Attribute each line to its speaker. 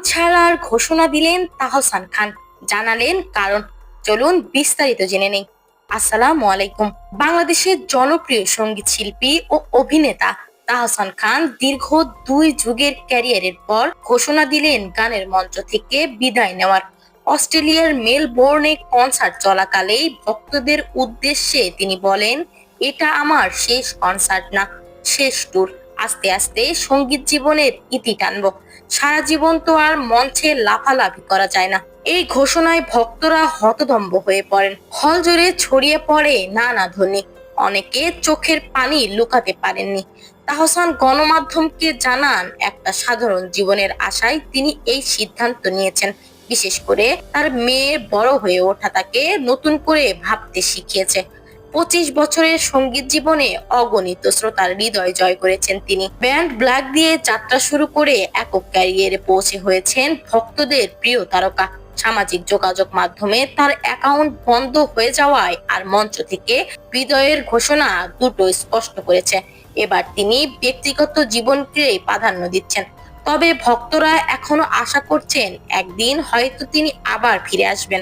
Speaker 1: ছাড়ার ঘোষণা দিলেন তাহসান খান। জানালেন কারণ, চলুন বিস্তারিত জেনে নেই। আসসালামু আলাইকুম। বাংলাদেশের জনপ্রিয় সংগীত শিল্পী ও অভিনেতা তাহসান খান দীর্ঘ দুই যুগের ক্যারিয়ারের পর ঘোষণা দিলেন গানের মঞ্চ থেকে বিদায় নেওয়ার। অস্ট্রেলিয়ার মেলবোর্নে কনসার্ট চলাকালেই ভক্তদের উদ্দেশ্যে তিনি বলেন, এটা আমার শেষ কনসার্ট না, শেষ ট্যুর। আস্তে আস্তে সংগীত জীবনের ইতি টানবো। সারা জীবন তো আর মঞ্চে লাফালাফি করা যায় না। এই ঘোষণায় ভক্তরা হতদম্ব হয়ে পড়েন। হল জুড়ে ছড়িয়ে পড়ে নানা ধ্বনি। অনেকে চোখের পানি লুকাতে পারেননি। তাহসান গণমাধ্যমকে জানান, একটা সাধারণ জীবনের আশায় তিনি এই সিদ্ধান্ত নিয়েছেন। বিশেষ করে তার মেয়ে বড় হয়ে ওঠা তাকে নতুন করে ভাবতে শিখিয়েছে। পঁচিশ বছরের সংগীত জীবনে অগণিত শ্রোতার হৃদয় জয় করেছেন তিনি। ব্যান্ড ব্ল্যাক দিয়ে যাত্রা শুরু করে একক ক্যারিয়ারে পৌঁছে হয়েছেন ভক্তদের প্রিয় তারকা। সামাজিক যোগাযোগ মাধ্যমে তার অ্যাকাউন্ট বন্ধ হয়ে যাওয়ায় আর মঞ্চ থেকে বিদয়ের ঘোষণা দুটো স্পষ্ট করেছে। এবার তিনি ব্যক্তিগত জীবনকে প্রাধান্য দিচ্ছেন। তবে ভক্তরা এখনও আশা করছেন একদিন হয়তো তিনি আবার ফিরে আসবেন।